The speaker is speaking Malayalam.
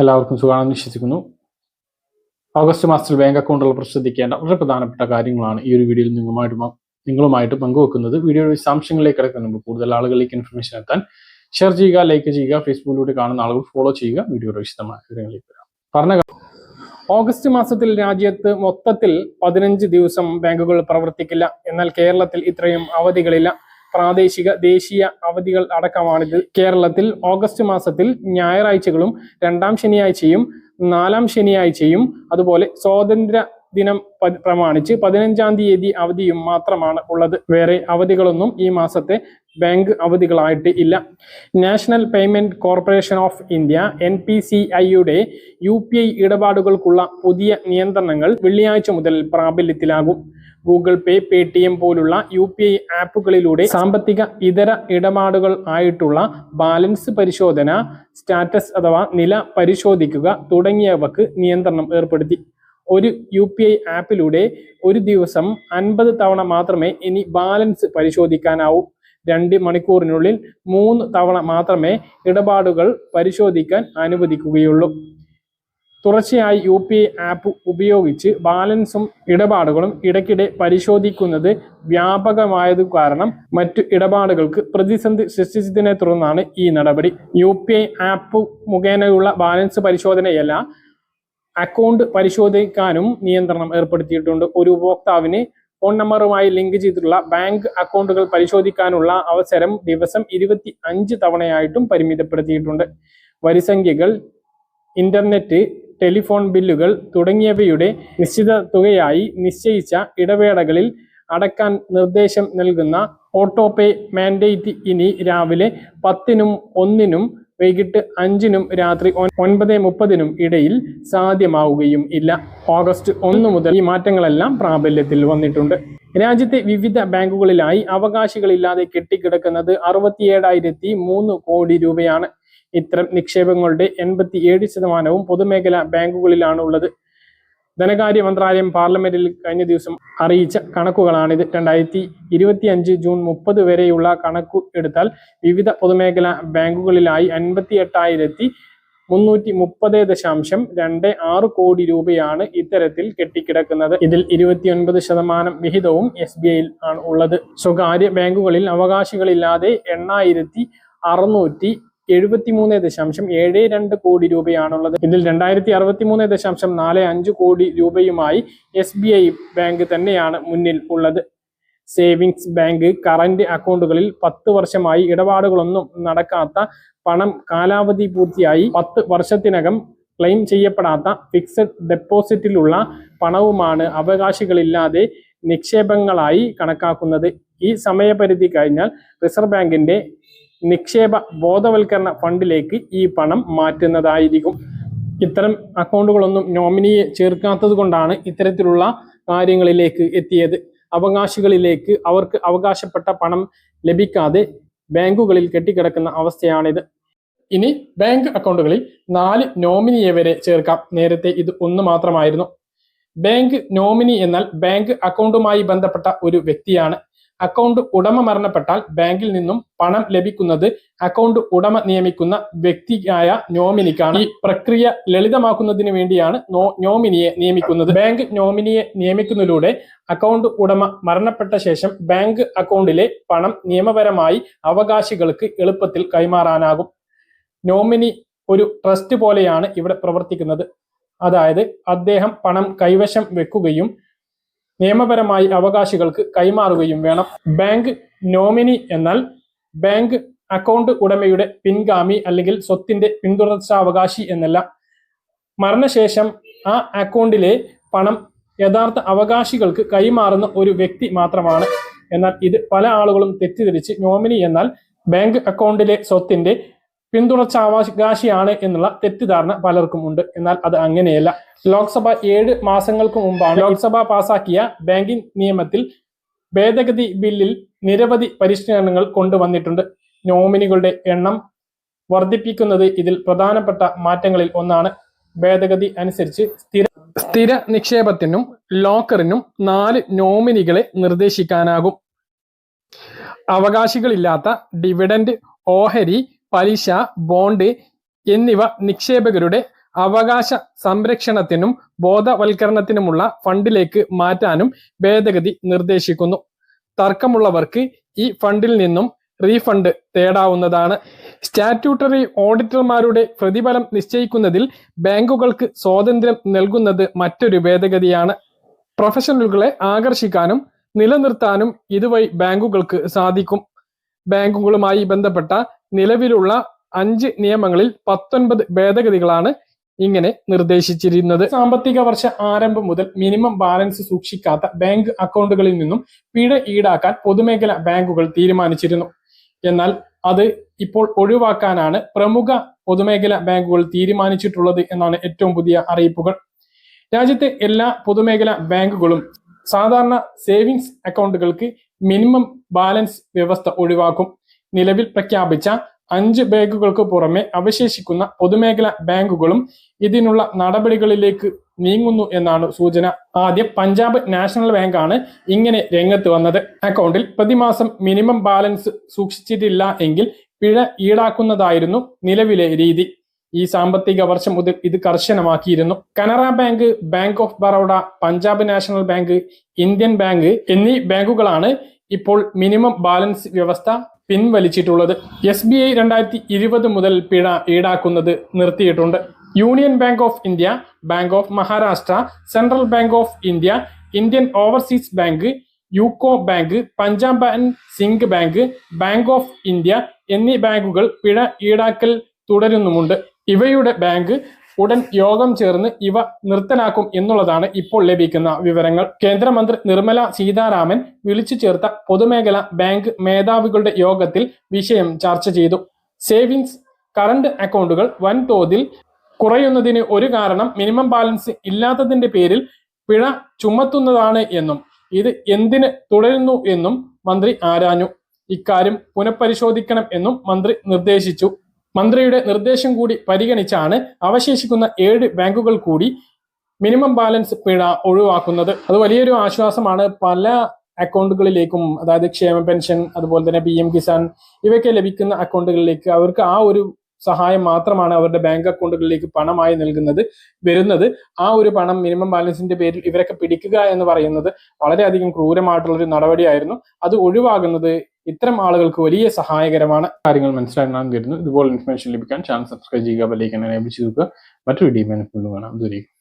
എല്ലാവർക്കും സുഖമാണെന്ന് വിശ്വസിക്കുന്നു. ഓഗസ്റ്റ് മാസത്തിൽ ബാങ്ക് അക്കൗണ്ടുകൾ ശ്രദ്ധിക്കേണ്ട വളരെ പ്രധാനപ്പെട്ട കാര്യങ്ങളാണ് ഈ ഒരു വീഡിയോയിൽ നിങ്ങളുമായിട്ട് നിങ്ങളുമായിട്ട് പങ്കുവെക്കുന്നത്. വീഡിയോയുടെ വിശദാംശങ്ങളിലേക്ക് കിടക്കുന്ന മുമ്പ് കൂടുതൽ ആളുകളിലേക്ക് ഇൻഫർമേഷൻ എത്താൻ ഷെയർ ചെയ്യുക ലൈക്ക് ചെയ്യുക ഫേസ്ബുക്കിലൂടെ കാണുന്ന ആളുകൾ ഫോളോ ചെയ്യുക. വീഡിയോയുടെ വിശദമായ വിവരങ്ങളിലേക്ക് വരാം. പറഞ്ഞ ഓഗസ്റ്റ് മാസത്തിൽ രാജ്യത്ത് മൊത്തത്തിൽ പതിനഞ്ച് ദിവസം ബാങ്കുകൾ പ്രവർത്തിക്കില്ല. എന്നാൽ കേരളത്തിൽ ഇത്രയും അവധികളില്ല. പ്രാദേശിക ദേശീയ അവധികൾ അടക്കമാണിത്. കേരളത്തിൽ ഓഗസ്റ്റ് മാസത്തിൽ ഞായറാഴ്ചകളും രണ്ടാം ശനിയാഴ്ചയും നാലാം ശനിയാഴ്ചയും അതുപോലെ സ്വാതന്ത്ര്യ ദിനം പ്രമാണിച്ച് പതിനഞ്ചാം തീയതി അവധിയും മാത്രമാണ് ഉള്ളത്. വേറെ അവധികളൊന്നും ഈ മാസത്തെ ബാങ്ക് അവധികളായിട്ട് ഇല്ല. National payment corporation of India N P C ഐയുടെ യു പി ഐ ഇടപാടുകൾക്കുള്ള പുതിയ നിയന്ത്രണങ്ങൾ വെള്ളിയാഴ്ച മുതൽ പ്രാബല്യത്തിലാകും. ഗൂഗിൾ പേ പേ ടി എം പോലുള്ള യു പി ഐ ആപ്പുകളിലൂടെ സാമ്പത്തിക ഇതര ഇടപാടുകൾ ആയിട്ടുള്ള ബാലൻസ് പരിശോധന സ്റ്റാറ്റസ് അഥവാ നില പരിശോധിക്കുക തുടങ്ങിയവക്ക് നിയന്ത്രണം ഏർപ്പെടുത്തി. ഒരു യു പി ഐ ആപ്പിലൂടെ ഒരു ദിവസം അൻപത് തവണ മാത്രമേ ഇനി ബാലൻസ് പരിശോധിക്കാനാവൂ. രണ്ട് മണിക്കൂറിനുള്ളിൽ മൂന്ന് തവണ മാത്രമേ ഇടപാടുകൾ പരിശോധിക്കാൻ അനുവദിക്കുകയുള്ളൂ. തുടർച്ചയായി യു പി ആപ്പ് ഉപയോഗിച്ച് ബാലൻസും ഇടപാടുകളും ഇടയ്ക്കിടെ പരിശോധിക്കുന്നത് വ്യാപകമായത് കാരണം മറ്റു ഇടപാടുകൾക്ക് പ്രതിസന്ധി സൃഷ്ടിച്ചതിനെ തുടർന്നാണ് ഈ നടപടി. യു പി ഐ ആപ്പ് മുഖേനയുള്ള ബാലൻസ് പരിശോധനയല്ല അക്കൗണ്ട് പരിശോധിക്കാനും നിയന്ത്രണം ഏർപ്പെടുത്തിയിട്ടുണ്ട്. ഒരു ഉപഭോക്താവിന് ഫോൺ നമ്പറുമായി ലിങ്ക് ചെയ്തിട്ടുള്ള ബാങ്ക് അക്കൗണ്ടുകൾ പരിശോധിക്കാനുള്ള അവസരം ദിവസം ഇരുപത്തി അഞ്ച് തവണയായിട്ടും പരിമിതപ്പെടുത്തിയിട്ടുണ്ട്. വരിസംഖ്യകൾ ഇന്റർനെറ്റ് ടെലിഫോൺ ബില്ലുകൾ തുടങ്ങിയവയുടെ നിശ്ചിത തുകയായി നിശ്ചയിച്ച ഇടവേളകളിൽ അടക്കാൻ നിർദ്ദേശം നൽകുന്ന ഓട്ടോ പേ മാൻഡേറ്റ് ഇനി രാവിലെ പത്തിനും ഒന്നിനും വൈകിട്ട് അഞ്ചിനും രാത്രി ഒൻ- ഒൻപത് മുപ്പതിനും ഇടയിൽ സാധ്യമാവുകയും ഇല്ല. ഓഗസ്റ്റ് ഒന്ന് മുതൽ ഈ മാറ്റങ്ങളെല്ലാം പ്രാബല്യത്തിൽ വന്നിട്ടുണ്ട്. രാജ്യത്തെ വിവിധ ബാങ്കുകളിലായി അവകാശികളില്ലാതെ കെട്ടിക്കിടക്കുന്നത് അറുപത്തിയേഴായിരത്തി മൂന്ന് കോടി രൂപയാണ്. ഇത്തരം നിക്ഷേപങ്ങളുടെ എൺപത്തി ഏഴ് ശതമാനവും പൊതുമേഖലാ ബാങ്കുകളിലാണ് ഉള്ളത് ധനകാര്യ മന്ത്രാലയം പാർലമെന്റിൽ കഴിഞ്ഞ ദിവസം അറിയിച്ച കണക്കുകളാണിത്. രണ്ടായിരത്തി ഇരുപത്തി അഞ്ച് ജൂൺ മുപ്പത് വരെയുള്ള കണക്കു എടുത്താൽ വിവിധ പൊതുമേഖലാ ബാങ്കുകളിലായി അൻപത്തി എട്ടായിരത്തി മുന്നൂറ്റി മുപ്പത് ദശാംശം രണ്ട് ആറ് കോടി രൂപയാണ് ഇത്തരത്തിൽ കെട്ടിക്കിടക്കുന്നത്. ഇതിൽ ഇരുപത്തിയൊൻപത് ശതമാനം വിഹിതവും എസ് ബി ഐയിൽ ആണ് ഉള്ളത്. സ്വകാര്യ ബാങ്കുകളിൽ അവകാശികളില്ലാതെ എണ്ണായിരത്തി അറുന്നൂറ്റി എഴുപത്തിമൂന്ന് ദശാംശം ഏഴ് രണ്ട് കോടി രൂപയാണുള്ളത്. ഇതിൽ രണ്ടായിരത്തി അറുപത്തി മൂന്ന് ദശാംശം നാല് അഞ്ച് കോടി രൂപയുമായി എസ് ബി ഐ ബാങ്ക് തന്നെയാണ് മുന്നിൽ ഉള്ളത്. സേവിങ്സ് ബാങ്ക് കറന്റ് അക്കൗണ്ടുകളിൽ പത്ത് വർഷമായി ഇടപാടുകളൊന്നും നടക്കാത്ത പണം കാലാവധി പൂർത്തിയായി പത്ത് വർഷത്തിനകം ക്ലെയിം ചെയ്യപ്പെടാത്ത ഫിക്സഡ് ഡെപ്പോസിറ്റിലുള്ള പണവുമാണ് അവകാശികളില്ലാതെ നിക്ഷേപങ്ങളായി കണക്കാക്കുന്നത്. ഈ സമയപരിധി കഴിഞ്ഞാൽ റിസർവ് ബാങ്കിന്റെ നിക്ഷേപ ബോധവൽക്കരണ ഫണ്ടിലേക്ക് ഈ പണം മാറ്റുന്നതായിരിക്കും. ഇത്തരം അക്കൗണ്ടുകളൊന്നും നോമിനിയെ ചേർക്കാത്തത് കൊണ്ടാണ് ഇത്തരത്തിലുള്ള കാര്യങ്ങളിലേക്ക് എത്തിയത്. അവകാശികളിലേക്ക് അവർക്ക് അവകാശപ്പെട്ട പണം ലഭിക്കാതെ ബാങ്കുകളിൽ കെട്ടിക്കിടക്കുന്ന അവസ്ഥയാണിത്. ഇനി ബാങ്ക് അക്കൗണ്ടുകളിൽ നാല് നോമിനിയെ വരെ ചേർക്കാം. നേരത്തെ ഇത് ഒന്ന് മാത്രമായിരുന്നു. ബാങ്ക് നോമിനി എന്നാൽ ബാങ്ക് അക്കൗണ്ടുമായി ബന്ധപ്പെട്ട ഒരു വ്യക്തിയാണ്. അക്കൗണ്ട് ഉടമ മരണപ്പെട്ടാൽ ബാങ്കിൽ നിന്നും പണം ലഭിക്കുന്നത് അക്കൗണ്ട് ഉടമ നിയമിക്കുന്ന വ്യക്തിയായ നോമിനിക്കാണ്. ഈ പ്രക്രിയ ലളിതമാക്കുന്നതിന് വേണ്ടിയാണ് നോമിനിയെ നിയമിക്കുന്നത്. ബാങ്ക് നോമിനിയെ നിയമിക്കുന്നതിലൂടെ അക്കൗണ്ട് ഉടമ മരണപ്പെട്ട ശേഷം ബാങ്ക് അക്കൗണ്ടിലെ പണം നിയമപരമായി അവകാശികൾക്ക് എളുപ്പത്തിൽ കൈമാറാനാകും. നോമിനി ഒരു ട്രസ്റ്റ് പോലെയാണ് ഇവിടെ പ്രവർത്തിക്കുന്നത്. അതായത് അദ്ദേഹം പണം കൈവശം വെക്കുകയും നിയമപരമായി അവകാശികൾക്ക് കൈമാറുകയും വേണം. ബാങ്ക് നോമിനി എന്നാൽ ബാങ്ക് അക്കൗണ്ട് ഉടമയുടെ പിൻഗാമി അല്ലെങ്കിൽ സ്വത്തിന്റെ പിന്തുടർച്ചാവകാശി എന്നല്ല. മരണശേഷം ആ അക്കൗണ്ടിലെ പണം യഥാർത്ഥ അവകാശികൾക്ക് കൈമാറുന്ന ഒരു വ്യക്തി മാത്രമാണ്. എന്നാൽ ഇത് പല ആളുകളും തെറ്റിദ്ധരിച്ച് നോമിനി എന്നാൽ ബാങ്ക് അക്കൗണ്ടിലെ സ്വത്തിന്റെ പിന്തുടർച്ചാവകാശിയാണ് എന്നുള്ള തെറ്റിദ്ധാരണ പലർക്കും ഉണ്ട്. എന്നാൽ അത് അങ്ങനെയല്ല. ലോക്സഭ ഏഴ് മാസങ്ങൾക്ക് മുമ്പാണ് ലോക്സഭ പാസാക്കിയ ബാങ്കിംഗ് നിയമത്തിൽ ഭേദഗതി ബില്ലിൽ നിരവധി പരിഷ്കരണങ്ങൾ കൊണ്ടുവന്നിട്ടുണ്ട്. നോമിനികളുടെ എണ്ണം വർദ്ധിപ്പിക്കുന്നത് ഇതിൽ പ്രധാനപ്പെട്ട മാറ്റങ്ങളിൽ ഒന്നാണ്. ഭേദഗതി അനുസരിച്ച് സ്ഥിര സ്ഥിര നിക്ഷേപത്തിനും ലോക്കറിനും നാല് നോമിനികളെ നിർദ്ദേശിക്കാനാകും. അവകാശികളില്ലാത്ത ഡിവിഡൻഡ് ഓഹരി പലിശ ബോണ്ട് എന്നിവ നിക്ഷേപകരുടെ അവകാശ സംരക്ഷണത്തിനും ബോധവൽക്കരണത്തിനുമുള്ള ഫണ്ടിലേക്ക് മാറ്റാനും ഭേദഗതി നിർദ്ദേശിക്കുന്നു. തർക്കമുള്ളവർക്ക് ഈ ഫണ്ടിൽ നിന്നും റീഫണ്ട് തേടാവുന്നതാണ്. സ്റ്റാറ്റ്യൂട്ടറി ഓഡിറ്റർമാരുടെ പ്രതിഫലം നിശ്ചയിക്കുന്നതിൽ ബാങ്കുകൾക്ക് സ്വാതന്ത്ര്യം നൽകുന്നത് മറ്റൊരു ഭേദഗതിയാണ്. പ്രൊഫഷണലുകളെ ആകർഷിക്കാനും നിലനിർത്താനും ഇതുവഴി ബാങ്കുകൾക്ക് സാധിക്കും. ബാങ്കുകളുമായി ബന്ധപ്പെട്ട നിലവിലുള്ള അഞ്ച് നിയമങ്ങളിൽ പത്തൊൻപത് ഭേദഗതികളാണ് ഇങ്ങനെ നിർദ്ദേശിച്ചിരുന്നത്. സാമ്പത്തിക വർഷ ആരംഭം മുതൽ മിനിമം ബാലൻസ് സൂക്ഷിക്കാത്ത ബാങ്ക് അക്കൗണ്ടുകളിൽ നിന്നും പിഴ ഈടാക്കാൻ പൊതുമേഖലാ ബാങ്കുകൾ തീരുമാനിച്ചിരുന്നു. എന്നാൽ അത് ഇപ്പോൾ ഒഴിവാക്കാനാണ് പ്രമുഖ പൊതുമേഖലാ ബാങ്കുകൾ തീരുമാനിച്ചിട്ടുള്ളത് എന്നാണ് ഏറ്റവും പുതിയ അറിയിപ്പുകൾ. രാജ്യത്തെ എല്ലാ പൊതുമേഖലാ ബാങ്കുകളും സാധാരണ സേവിങ്സ് അക്കൗണ്ടുകൾക്ക് മിനിമം ബാലൻസ് വ്യവസ്ഥ ഒഴിവാക്കും. നിലവിൽ പ്രഖ്യാപിച്ച അഞ്ച് ബാങ്കുകൾക്ക് പുറമെ അവശേഷിക്കുന്ന പൊതുമേഖലാ ബാങ്കുകളും ഇതിനുള്ള നടപടികളിലേക്ക് നീങ്ങുന്നു എന്നാണ് സൂചന. ആദ്യം പഞ്ചാബ് നാഷണൽ ബാങ്ക് ആണ് ഇങ്ങനെ രംഗത്ത് വന്നത്. അക്കൗണ്ടിൽ പ്രതിമാസം മിനിമം ബാലൻസ് സൂക്ഷിച്ചിട്ടില്ല എങ്കിൽ പിഴ ഈടാക്കുന്നതായിരുന്നു നിലവിലെ രീതി. ഈ സാമ്പത്തിക വർഷം ഇത് കർശനമാക്കിയിരുന്നു. Canara bank bank of Baroda Punjab national bank Indian bank എന്നീ ബാങ്കുകളാണ് ഇപ്പോൾ മിനിമം ബാലൻസ് വ്യവസ്ഥ പിൻവലിച്ചിട്ടുള്ളത്. എസ് ബി ഐ രണ്ടായിരത്തി ഇരുപത് മുതൽ പിഴ ഈടാക്കുന്നത് നിർത്തിയിട്ടുണ്ട്. Union bank of India bank of Maharashtra central bank of India Indian overseas bank UCO bank Punjab and Sind bank bank of India എന്നീ ബാങ്കുകൾ പിഴ ഈടാക്കൽ തുടരുന്നുമുണ്ട്. ഇവയുടെ ബാങ്ക് ഉടൻ യോഗം ചേർന്ന് ഇവ നിർത്തലാക്കും എന്നുള്ളതാണ് ഇപ്പോൾ ലഭിക്കുന്ന വിവരങ്ങൾ. കേന്ദ്രമന്ത്രി നിർമ്മല സീതാരാമൻ വിളിച്ചു ചേർത്ത പൊതുമേഖലാ ബാങ്ക് മേധാവികളുടെ യോഗത്തിൽ വിഷയം ചർച്ച ചെയ്തു. സേവിങ്സ് കറണ്ട് അക്കൗണ്ടുകൾ വൻതോതിൽ കുറയുന്നതിന് ഒരു കാരണം മിനിമം ബാലൻസ് ഇല്ലാത്തതിന്റെ പേരിൽ പിഴ ചുമത്തുന്നതാണ് എന്നും ഇത് എന്തിന് തുടരുന്നു എന്നും മന്ത്രി ആരാഞ്ഞു. ഇക്കാര്യം പുനഃപരിശോധിക്കണം എന്നും മന്ത്രി നിർദ്ദേശിച്ചു. മന്ത്രിയുടെ നിർദ്ദേശം കൂടി പരിഗണിച്ചാണ് അവശേഷിക്കുന്ന ഏഴ് ബാങ്കുകൾ കൂടി മിനിമം ബാലൻസ് പിഴ ഒഴിവാക്കുന്നത്. അത് വലിയൊരു ആശ്വാസമാണ്. പല അക്കൗണ്ടുകളിലേക്കും അതായത് ക്ഷേമ പെൻഷൻ അതുപോലെ തന്നെ പി എം കിസാൻ ഇവയൊക്കെ ലഭിക്കുന്ന അക്കൗണ്ടുകളിലേക്ക് അവർക്ക് ആ ഒരു സഹായം മാത്രമാണ് അവരുടെ ബാങ്ക് അക്കൗണ്ടുകളിലേക്ക് പണമായി നൽകുന്നത് വരുന്നത്. ആ ഒരു പണം മിനിമം ബാലൻസിന്റെ പേരിൽ ഇവരൊക്കെ പിടിക്കുക എന്ന് പറയുന്നത് വളരെയധികം ക്രൂരമായിട്ടുള്ള ഒരു നടപടിയായിരുന്നു. അത് ഒഴിവാകുന്നത് ഇത്തരം ആളുകൾക്ക് വലിയ സഹായകരമാണ് കാര്യങ്ങൾ മനസ്സിലാക്കാൻ കരുതുന്നു. ഇതുപോലെ ഇൻഫർമേഷൻ ലഭിക്കാൻ ചാനൽ സബ്സ്ക്രൈബ് ചെയ്യുക ബെല്ലൈക്കൻ എനേബിൾ ചെയ്യുക മറ്റൊരു വീഡിയോ കാണാം. ദൂരേക്കും